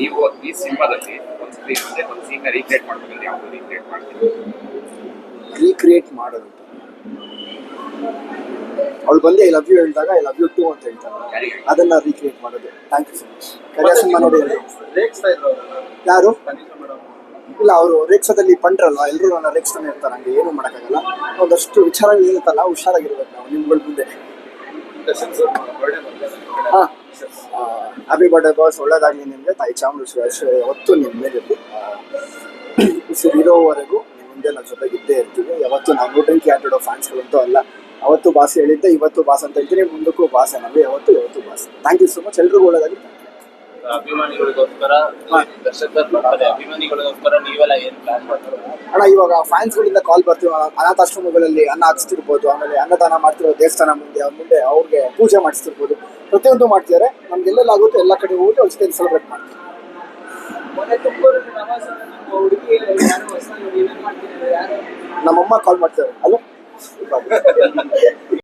ನೀವು ಈ ಸಿನಿಮಾದಲ್ಲಿ ಒಂದು ಸೀನ್ ಒಂದು ಸೀನ್ ರೀಕ್ರಿಯೇಟ್ ಮಾಡ್ಬೇಕಂದ್ರೆ ಯಾವುದು ರೀಕ್ರಿಯೇಟ್ ಮಾಡ್ತೀವಿ ರೀಕ್ರಿಯೇಟ್ ಮಾಡೋದು. ಅವಳು ಬಂದು ಐ ಲವ್ ಯು ಹೇಳಿದಾಗ ಐ ಲವ್ ಯು ಟು ಅಂತ ಹೇಳ್ತಾರೆ. ಅದನ್ನ ರೀಕ್ರಿಯೇಟ್ ಮಾಡೋದು. Thank you so much Kariya cinema ನೋಡಿ. ಯಾರು? ಇಲ್ಲ ಅವರು ರೇಕ್ಸದಲ್ಲಿ ಪಂಡ್ರಲ್ವಾ? ಎಲ್ಲರೂ ನನ್ನ ರೇಕ್ಸ್ತಾನೆ ಇರ್ತಾರೆ ಹಂಗೆ ಏನು ಮಾಡೋಕ್ಕಾಗಲ್ಲ. ಒಂದಷ್ಟು ವಿಚಾರಗಳು ಇರುತ್ತಲ್ಲ ಹುಷಾರಾಗಿರ್ಬೇಕು ನಾವು. ನಿಮ್ಗಳ ಹಾಂ. ಹ್ಯಾಪಿ ಬರ್ಡೇ ಬಾಸ್ ಒಳ್ಳೇದಾಗಲಿ ನಿಮಗೆ. ತಾಯಿ ಚಾಮುಂಡೇಶ್ವರಿ ಯಾವತ್ತು ಯಾವತ್ತೂ ನಿಮ್ಮ ಮೇಲೆ ಇರಲಿ ಉಸಿರು ಇರೋವರೆಗೂ ನಿಮ್ಮ ಮುಂದೆ ನನ್ನ ಜೊತೆಗೆ ಇದ್ದೇ ಇರ್ತೀವಿ ಯಾವತ್ತು ನಾವು ನೂಟಂಕಿ ಆಟಾಡೋ ಫ್ಯಾನ್ಸ್ಗಳಂತೂ ಅಲ್ಲ. ಅವತ್ತು ಬಾಸ್ ಹೇಳಿದ್ದೆ ಇವತ್ತು ಬಾಸ್ ಅಂತ ಹೇಳ್ತೀನಿ. ಮುಂದಕ್ಕೂ ಬಾಸ್ ನಮಗೆ ಯಾವತ್ತು ಯಾವತ್ತು boss. Thank you so much ಎಲ್ರಿಗೂ ಒಳ್ಳೇದಾಗಲಿ. ಅಭಿಮಾನಿಗಳಿಗೋಸ್ಕರ ಅಭಿಮಾನಿಗಳಿಗೋಸ್ಕರ ನೀವೆಲ್ಲ ಏನ್ ಪ್ಲಾನ್ ಮಾಡ್ತಾರೆ? ಅಣ್ಣ ಇವಾಗ ಫ್ಯಾನ್ಸ್ಗಳಿಂದ ಕಾಲ್ ಬರ್ತೀವಿ ಅನಾಥಾಶ್ರಮಗಳಲ್ಲಿ ಅನ್ನ ಹಾಕ್ಸ್ತಿರ್ಬೋದು ಆಮೇಲೆ ಅನ್ನದಾನ ಮಾಡ್ತಿರೋ ದೇವಸ್ಥಾನ ಮುಂದೆ ಅವ್ರ ಮುಂದೆ ಅವ್ರಿಗೆ ಪೂಜೆ ಮಾಡಿಸ್ತಿರ್ಬೋದು. ಪ್ರತಿಯೊಂದು ಮಾಡ್ತಿದ್ದಾರೆ ನಮ್ಗೆ ಎಲ್ಲೆಲ್ಲ ಆಗುತ್ತೋ ಎಲ್ಲ ಕಡೆ ಹೋಗಿ ಅವ್ರ ಜೊತೆ ಸೆಲೆಬ್ರೇಟ್ ಮಾಡ್ತೀವಿ. ನಮ್ಮಮ್ಮ ಕಾಲ್ ಮಾಡ್ತಾರೆ ಅಲ್ಲ